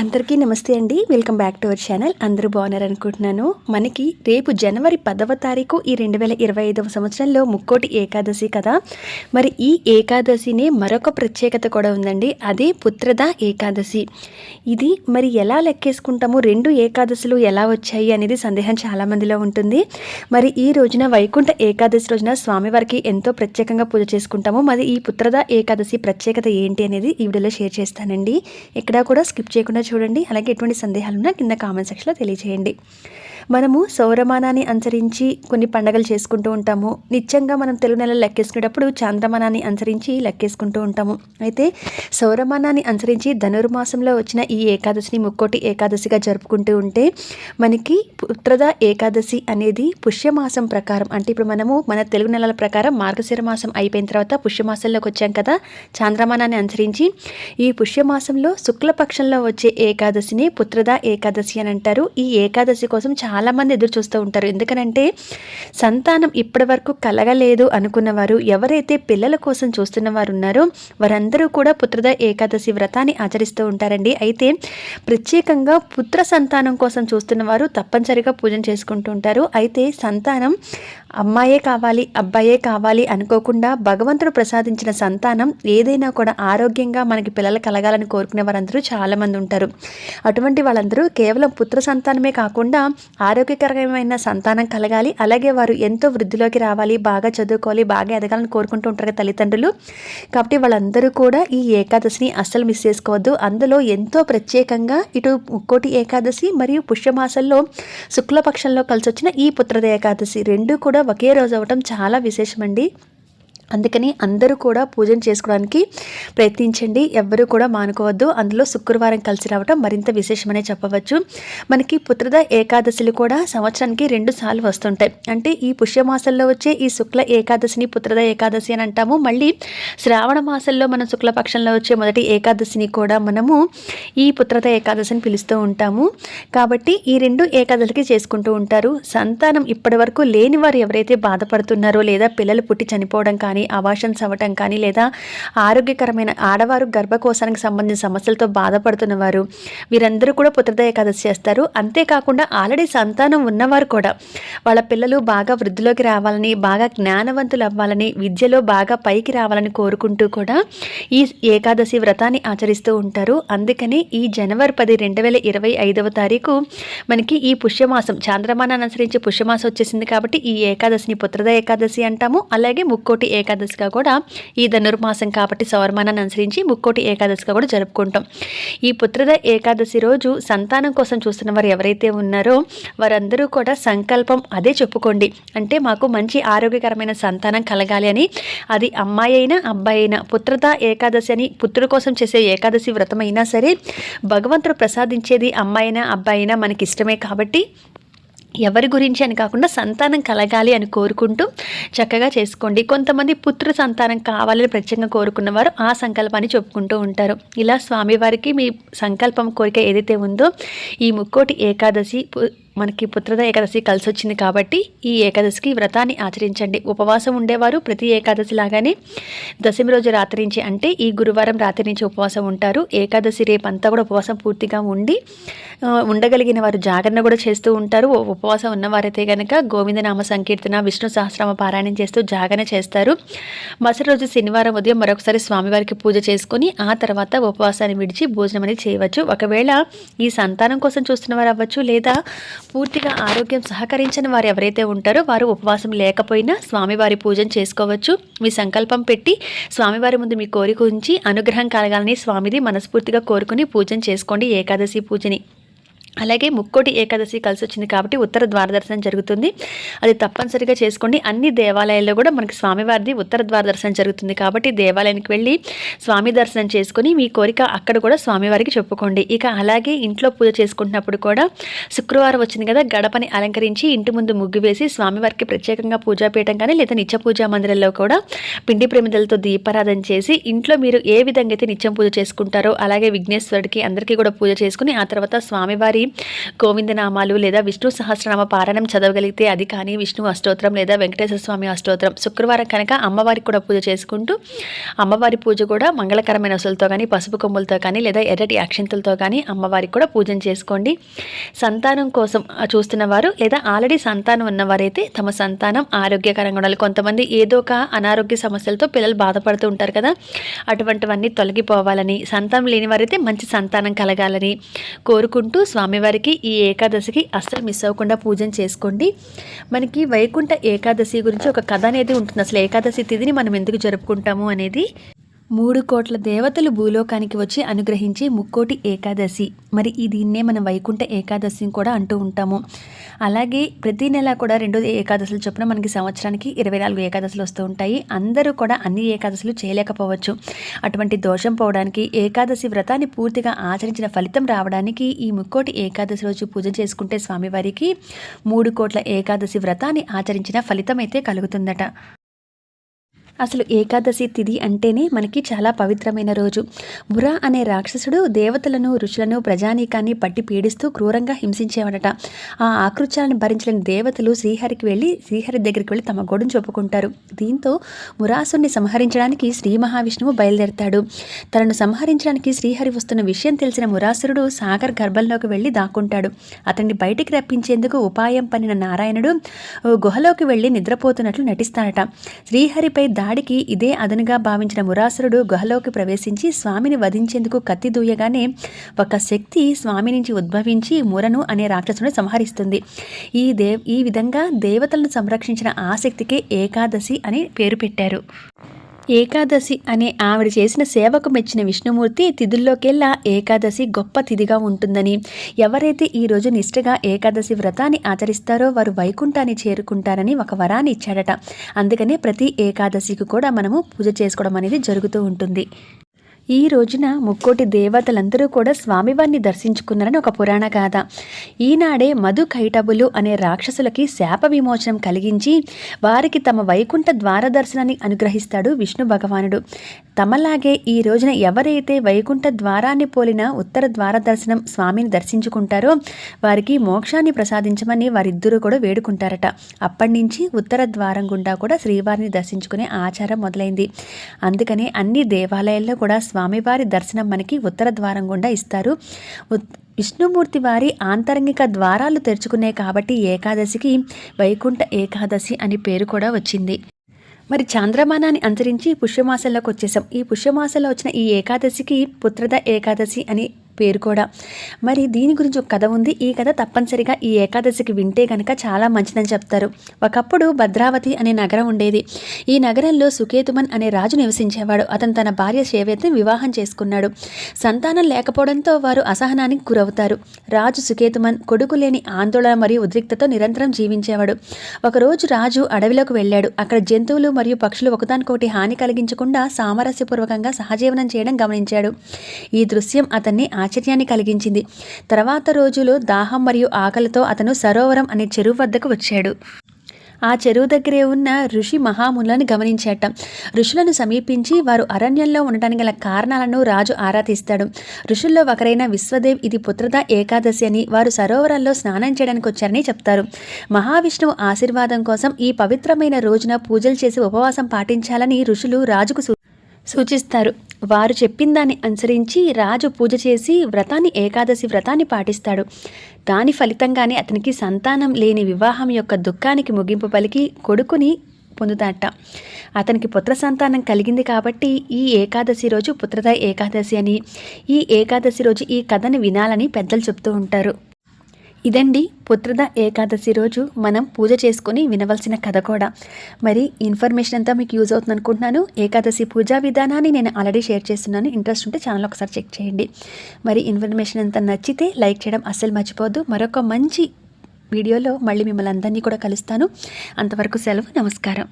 అందరికీ నమస్తే అండి. Welcome back to our channel. అందరూ బాగున్నారు అనుకుంటున్నాను. మనకి రేపు జనవరి పదవ తారీఖు ఈ రెండు వేల ఇరవై ఐదవ సంవత్సరంలో ముక్కోటి ఏకాదశి కదా. మరి ఈ ఏకాదశినే మరొక ప్రత్యేకత కూడా ఉందండి. అదే పుత్రద ఏకాదశి. ఇది మరి ఎలా లెక్కేసుకుంటాము? రెండు ఏకాదశులు ఎలా వచ్చాయి అనేది సందేహం చాలామందిలో ఉంటుంది. మరి ఈ రోజున వైకుంఠ ఏకాదశి రోజున స్వామివారికి ఎంతో ప్రత్యేకంగా పూజ చేసుకుంటాము. మరి ఈ పుత్రద ఏకాదశి ప్రత్యేకత ఏంటి అనేది ఈ వీడియోలో షేర్ చేస్తానండి. ఇక్కడ కూడా స్కిప్ చేయకుండా చూడండి. అలాగే ఎటువంటి సందేహాలున్నా కింద కామెంట్ సెక్షన్లో తెలియజేయండి. మనము సౌరమానాన్ని అనుసరించి కొన్ని పండగలు చేసుకుంటూ ఉంటాము. నిత్యంగా మనం తెలుగు నెలలు లెక్కేసుకునేటప్పుడు చాంద్రమానాన్ని అనుసరించి లెక్కేసుకుంటూ ఉంటాము. అయితే సౌరమానాన్ని అనుసరించి ధనుర్మాసంలో వచ్చిన ఈ ఏకాదశిని ముక్కోటి ఏకాదశిగా జరుపుకుంటూ ఉంటే మనకి పుత్రద ఏకాదశి అనేది పుష్యమాసం ప్రకారం. అంటే ఇప్పుడు మనము మన తెలుగు నెలల ప్రకారం మార్గశిర మాసం అయిపోయిన తర్వాత పుష్యమాసంలోకి వచ్చాం కదా చాంద్రమానాన్ని అనుసరించి ఈ పుష్యమాసంలో శుక్లపక్షంలో వచ్చే ఏకాదశిని పుత్రద ఏకాదశి అని అంటారు. ఈ ఏకాదశి కోసం చాలా చాలామంది ఎదురు చూస్తూ ఉంటారు. ఎందుకనంటే సంతానం ఇప్పటి వరకు కలగలేదు అనుకున్నవారు ఎవరైతే పిల్లల కోసం చూస్తున్న వారు ఉన్నారో వారందరూ కూడా పుత్రద ఏకాదశి వ్రతాన్ని ఆచరిస్తూ ఉంటారండి. అయితే ప్రత్యేకంగా పుత్ర సంతానం కోసం చూస్తున్న వారు తప్పనిసరిగా పూజను చేసుకుంటూ ఉంటారు. అయితే సంతానం అమ్మాయే కావాలి అబ్బాయే కావాలి అనుకోకుండా భగవంతుడు ప్రసాదించిన సంతానం ఏదైనా కూడా ఆరోగ్యంగా మనకి పిల్లలు కలగాలని కోరుకునే వారందరూ చాలామంది ఉంటారు. అటువంటి వాళ్ళందరూ కేవలం పుత్ర సంతానమే కాకుండా ఆరోగ్యకరమైన సంతానం కలగాలి. అలాగే వారు ఎంతో వృద్ధిలోకి రావాలి బాగా చదువుకోవాలి బాగా ఎదగాలని కోరుకుంటూ ఉంటారు తల్లిదండ్రులు. కాబట్టి వాళ్ళందరూ కూడా ఈ ఏకాదశిని అస్సలు మిస్ చేసుకోవద్దు. అందులో ఎంతో ప్రత్యేకంగా ఇటు ముక్కోటి ఏకాదశి మరియు పుష్యమాసంలో శుక్లపక్షంలో కలిసి వచ్చిన ఈ పుత్రద ఏకాదశి రెండు కూడా ఒకే రోజు అవ్వటం చాలా విశేషమండి. అందుకని అందరూ కూడా పూజను చేసుకోవడానికి ప్రయత్నించండి. ఎవ్వరూ కూడా మానుకోవద్దు. అందులో శుక్రవారం కలిసి రావటం మరింత విశేషమనే చెప్పవచ్చు. మనకి పుత్రద ఏకాదశిలు కూడా సంవత్సరానికి రెండు సార్లు వస్తుంటాయి. అంటే ఈ పుష్యమాసంలో వచ్చే ఈ శుక్ల ఏకాదశిని పుత్రద ఏకాదశి అని అంటాము. మళ్ళీ శ్రావణ మాసంలో మనం శుక్లపక్షంలో వచ్చే మొదటి ఏకాదశిని కూడా మనము ఈ పుత్రద ఏకాదశిని పిలుస్తూ ఉంటాము. కాబట్టి ఈ రెండు ఏకాదశికి చేసుకుంటూ ఉంటారు. సంతానం ఇప్పటి వరకు లేని వారు ఎవరైతే బాధపడుతున్నారో లేదా పిల్లలు పుట్టి చనిపోవడం కానీ కానీ అవాషన్స్ అవ్వటం కానీ లేదా ఆరోగ్యకరమైన ఆడవారు గర్భకోశానికి సంబంధించిన సమస్యలతో బాధపడుతున్న వారు వీరందరూ కూడా పుత్రద ఏకాదశి చేస్తారు. అంతేకాకుండా ఆల్రెడీ సంతానం ఉన్నవారు కూడా వాళ్ళ పిల్లలు బాగా వృద్ధిలోకి రావాలని బాగా జ్ఞానవంతులు అవ్వాలని విద్యలో బాగా పైకి రావాలని కోరుకుంటూ కూడా ఈ ఏకాదశి వ్రతాన్ని ఆచరిస్తూ ఉంటారు. అందుకని ఈ జనవరి పది రెండు వేల ఇరవై ఐదవ తారీఖు మనకి ఈ పుష్యమాసం చాంద్రమానాన్ని అనుసరించి పుష్యమాసం వచ్చేసింది కాబట్టి ఈ ఏకాదశిని పుత్రద ఏకాదశి అంటాము. అలాగే ముక్కోటి ఏకాదశి ఏకాదశిగా కూడా ఈ ధనుర్మాసం కాబట్టి సౌరమానాన్ని అనుసరించి ముక్కోటి ఏకాదశిగా కూడా జరుపుకుంటాం. ఈ పుత్రద ఏకాదశి రోజు సంతానం కోసం చూస్తున్న వారు ఎవరైతే ఉన్నారో వారందరూ కూడా సంకల్పం అదే చెప్పుకోండి. అంటే మాకు మంచి ఆరోగ్యకరమైన సంతానం కలగాలి అని అది అమ్మాయి అయినా అబ్బాయి అయినా పుత్రద ఏకాదశి అని పుత్రుడు కోసం చేసే ఏకాదశి వ్రతం అయినా సరే భగవంతుడు ప్రసాదించేది అమ్మాయినా అబ్బాయి అయినా మనకి ఇష్టమే కాబట్టి ఎవరి గురించి అని కాకుండా సంతానం కలగాలి అని కోరుకుంటూ చక్కగా చేసుకోండి. కొంతమంది పుత్ర సంతానం కావాలని ప్రత్యేకంగా కోరుకున్నవారు ఆ సంకల్పాన్ని చెప్పుకుంటూ ఉంటారు. ఇలా స్వామివారికి మీ సంకల్పం కోరిక ఏదైతే ఉందో ఈ ముక్కోటి ఏకాదశి మనకి పుత్రద ఏకాదశి కలిసి వచ్చింది కాబట్టి ఈ ఏకాదశికి వ్రతాన్ని ఆచరించండి. ఉపవాసం ఉండేవారు ప్రతి ఏకాదశి లాగానే దశమి రోజు రాత్రి నుంచి అంటే ఈ గురువారం రాత్రి నుంచి ఉపవాసం ఉంటారు. ఏకాదశి రేపు అంతా కూడా ఉపవాసం పూర్తిగా ఉండి ఉండగలిగిన వారు జాగరణ కూడా చేస్తూ ఉంటారు. ఉపవాసం ఉన్నవారైతే కనుక గోవిందనామ సంకీర్తన విష్ణు సహస్రామ పారాయణం చేస్తూ జాగరణ చేస్తారు. మరుసటి రోజు శనివారం ఉదయం మరొకసారి స్వామివారికి పూజ చేసుకుని ఆ తర్వాత ఉపవాసాన్ని విడిచి భోజనం అనేది చేయవచ్చు. ఒకవేళ ఈ సంతానం కోసం చూస్తున్న వారు అవ్వచ్చు లేదా పూర్తిగా ఆరోగ్యం సహకరించని వారు ఎవరైతే ఉంటారో వారు ఉపవాసం లేకపోయినా స్వామివారి పూజను చేసుకోవచ్చు. మీ సంకల్పం పెట్టి స్వామివారి ముందు మీ కోరిక ఉంచి అనుగ్రహం కలగాలని స్వామిది మనస్ఫూర్తిగా కోరుకుని పూజన చేసుకోండి. ఏకాదశి పూజని. అలాగే ముక్కోటి ఏకాదశి కలిసి వచ్చింది కాబట్టి ఉత్తర ద్వారదర్శనం జరుగుతుంది. అది తప్పనిసరిగా చేసుకోండి. అన్ని దేవాలయాల్లో కూడా మనకి స్వామివారిది ఉత్తర ద్వార దర్శనం జరుగుతుంది కాబట్టి దేవాలయానికి వెళ్ళి స్వామి దర్శనం చేసుకుని మీ కోరిక అక్కడ కూడా స్వామివారికి చెప్పుకోండి. ఇక అలాగే ఇంట్లో పూజ చేసుకుంటున్నప్పుడు కూడా శుక్రవారం వచ్చింది కదా గడపని అలంకరించి ఇంటి ముందు ముగ్గు వేసి స్వామివారికి ప్రత్యేకంగా పూజాపీఠం కానీ లేదా నిత్య పూజా మందిరంలో కూడా పిండి ప్రేమిదలతో దీపారాధన చేసి ఇంట్లో మీరు ఏ విధంగా అయితే నిత్యం పూజ చేసుకుంటారో అలాగే విఘ్నేశ్వరుడికి అందరికీ కూడా పూజ చేసుకుని ఆ తర్వాత స్వామివారి ఒకసారి గోవిందనామాలు లేదా విష్ణు సహస్రనామ పారాయణం చదవగలిగితే అది కానీ విష్ణు అష్టోత్తరం లేదా వెంకటేశ్వర స్వామి అష్టోత్తరం. శుక్రవారం కనుక అమ్మవారికి కూడా పూజ చేసుకుంటూ అమ్మవారి పూజ కూడా మంగళకరమైన వసూలతో కానీ పసుపు కొమ్ములతో కానీ లేదా ఎర్రటి అక్షంతలతో కానీ అమ్మవారికి కూడా పూజ చేసుకోండి. సంతానం కోసం చూస్తున్న వారు లేదా ఆల్రెడీ సంతానం ఉన్నవారైతే తమ సంతానం ఆరోగ్యకరంగా ఉండాలి. కొంతమంది ఏదో ఒక అనారోగ్య సమస్యలతో పిల్లలు బాధపడుతూ ఉంటారు కదా. అటువంటివన్నీ తొలగిపోవాలని సంతానం లేని వారైతే మంచి సంతానం కలగాలని కోరుకుంటూ స్వామి స్వామివారికి ఈ ఏకాదశికి అస్సలు మిస్ అవ్వకుండా పూజను చేసుకోండి. మనకి వైకుంఠ ఏకాదశి గురించి ఒక కథ అనేది ఉంటుంది. అసలు ఏకాదశి తిథిని మనం ఎందుకు జరుపుకుంటాము అనేది మూడు కోట్ల దేవతలు భూలోకానికి వచ్చి అనుగ్రహించి ముక్కోటి ఏకాదశి. మరి ఈ దీన్నే మనం వైకుంఠ ఏకాదశిని కూడా అంటూ ఉంటాము. అలాగే ప్రతి నెల కూడా రెండు ఏకాదశులు చొప్పున మనకి సంవత్సరానికి ఇరవై నాలుగు ఏకాదశులు వస్తూ ఉంటాయి. అందరూ కూడా అన్ని ఏకాదశులు చేయలేకపోవచ్చు. అటువంటి దోషం పోవడానికి ఏకాదశి వ్రతాన్ని పూర్తిగా ఆచరించిన ఫలితం రావడానికి ఈ ముక్కోటి ఏకాదశి రోజు పూజ చేసుకుంటే స్వామివారికి మూడు కోట్ల ఏకాదశి వ్రతాన్ని ఆచరించిన ఫలితం అయితే కలుగుతుందట. అసలు ఏకాదశి తిథి అంటేనే మనకి చాలా పవిత్రమైన రోజు. బుర అనే రాక్షసుడు దేవతలను ఋషులను ప్రజానీకాన్ని పట్టి పీడిస్తూ క్రూరంగా హింసించేవాడట. ఆ ఆకృత్యాలను భరించలేని దేవతలు శ్రీహరికి వెళ్ళి శ్రీహరి దగ్గరికి వెళ్ళి తమ గొడును చెప్పుకుంటారు. దీంతో మురాసుని సంహరించడానికి శ్రీ మహావిష్ణువు బయలుదేరతాడు. తనను సంహరించడానికి శ్రీహరి వస్తున్న విషయం తెలిసిన మురాసురుడు సాగర్ గర్భంలోకి వెళ్ళి దాక్కుంటాడు. అతన్ని బయటికి రప్పించేందుకు ఉపాయం పనిన నారాయణుడు గుహలోకి వెళ్ళి నిద్రపోతున్నట్లు నటిస్తాడట శ్రీహరిపై దా దాడికి ఇదే అదనుగా భావించిన మురాసురుడు గుహలోకి ప్రవేశించి స్వామిని వధించేందుకు కత్తి దూయగానే ఒక శక్తి స్వామి నుంచి ఉద్భవించి మురను అనే రాక్షసుని సంహరిస్తుంది. ఈ దేవ్ ఈ విధంగా దేవతలను సంరక్షించిన ఆసక్తికే ఏకాదశి అని పేరు పెట్టారు. ఏకాదశి అనే ఆవిడ చేసిన సేవకు మెచ్చిన విష్ణుమూర్తి తిథుల్లోకెల్లా ఏకాదశి గొప్ప తిథిగా ఉంటుందని. ఎవరైతే ఈరోజు నిష్ఠగా ఏకాదశి వ్రతాన్ని ఆచరిస్తారో వారు వైకుంఠాన్ని చేరుకుంటారని ఒక వరాన్ని ఇచ్చాడట. అందుకనే ప్రతి ఏకాదశికి కూడా మనము పూజ చేసుకోవడం అనేది జరుగుతూ ఉంటుంది. ఈ రోజున ముక్కోటి దేవతలందరూ కూడా స్వామివారిని దర్శించుకున్నారని ఒక పురాణ గాథ ఈనాడే మధు కైటబులు అనే రాక్షసులకి శాప విమోచనం కలిగించి వారికి తమ వైకుంఠ ద్వార దర్శనాన్ని అనుగ్రహిస్తాడు విష్ణు భగవానుడు. తమలాగే ఈ రోజున ఎవరైతే వైకుంఠ ద్వారాన్ని పోలిన ఉత్తర ద్వార దర్శనం స్వామిని దర్శించుకుంటారో వారికి మోక్షాన్ని ప్రసాదించమని వారిద్దరూ కూడా వేడుకుంటారట. అప్పటి నుంచి ఉత్తర ద్వారం గుండా కూడా శ్రీవారిని దర్శించుకునే ఆచారం మొదలైంది. అందుకనే అన్ని దేవాలయాల్లో కూడా స్వామివారి దర్శనం మనకి ఉత్తర ద్వారం గుండా ఇస్తారు. విష్ణుమూర్తి వారి ఆంతరంగిక ద్వారాలు తెరుచుకునే కాబట్టి ఏకాదశికి వైకుంఠ ఏకాదశి అని పేరు కూడా వచ్చింది. మరి చాంద్రమానాన్ని అంతరించి పుష్యమాసంలోకి వచ్చేసాం. ఈ పుష్యమాసంలో వచ్చిన ఈ ఏకాదశికి పుత్రద ఏకాదశి అని పేరు కూడా. మరి దీని గురించి ఒక కథ ఉంది. ఈ కథ తప్పనిసరిగా ఈ ఏకాదశికి వింటే కనుక చాలా మంచిదని చెప్తారు. ఒకప్పుడు భద్రావతి అనే నగరం ఉండేది. ఈ నగరంలో సుకేతుమన్ అనే రాజు నివసించేవాడు. అతను తన భార్య శేవేతిని వివాహం చేసుకున్నాడు. సంతానం లేకపోవడంతో వారు అసహనానికి గురవుతారు. రాజు సుకేతుమన్ కొడుకు లేని ఆందోళన మరియు ఉద్రిక్తతో నిరంతరం జీవించేవాడు. ఒకరోజు రాజు అడవిలోకి వెళ్ళాడు. అక్కడ జంతువులు మరియు పక్షులు ఒకదానికొకటి హాని కలిగించకుండా సామరస్యపూర్వకంగా సహజీవనం చేయడం గమనించాడు. ఈ దృశ్యం అతన్ని ఆశ్చర్యాన్ని కలిగించింది. తర్వాత రోజులు దాహం మరియు ఆకలితో అతను సరోవరం అనే చెరువు వద్దకు వచ్చాడు. ఆ చెరువు దగ్గరే ఉన్న ఋషి మహాములను గమనించేట. ఋషులను సమీపించి వారు అరణ్యంలో ఉండటానికి గల కారణాలను రాజు ఆరా తీస్తాడు. ఋషుల్లో ఒకరైన విశ్వదేవ్ ఇది పుత్రద ఏకాదశి అని వారు సరోవరాల్లో స్నానం చేయడానికి వచ్చారని చెప్తారు. మహావిష్ణువు ఆశీర్వాదం కోసం ఈ పవిత్రమైన రోజున పూజలు చేసి ఉపవాసం పాటించాలని ఋషులు రాజుకు సూచిస్తారు. వారు చెప్పిన దాన్ని అనుసరించి రాజు పూజ చేసి వ్రతాన్ని ఏకాదశి వ్రతాన్ని పాటిస్తాడు. దాని ఫలితంగానే అతనికి సంతానం లేని వివాహం యొక్క దుఃఖానికి ముగింపు పలికి కొడుకుని పొందుతాట. అతనికి పుత్ర సంతానం కలిగింది కాబట్టి ఈ ఏకాదశి రోజు పుత్రద ఏకాదశి అని ఈ ఏకాదశి రోజు ఈ కథని వినాలని పెద్దలు చెప్తూ ఉంటారు. ఇదండి పుత్రద ఏకాదశి రోజు మనం పూజ చేసుకొని వినవలసిన కథ కూడా. మరి ఇన్ఫర్మేషన్ అంతా మీకు యూజ్ అవుతుంది అనుకుంటున్నాను ఏకాదశి పూజా విధానాన్ని నేను ఆల్రెడీ షేర్ చేస్తున్నాను. ఇంట్రెస్ట్ ఉంటే ఛానల్ ఒకసారి చెక్ చేయండి. మరి ఇన్ఫర్మేషన్ అంతా నచ్చితే లైక్ చేయడం అస్సలు మర్చిపోవద్దు. మరొక మంచి వీడియోలో మళ్ళీ మిమ్మల్ని అందరినీ కూడా కలుస్తాను. అంతవరకు సెలవు నమస్కారం.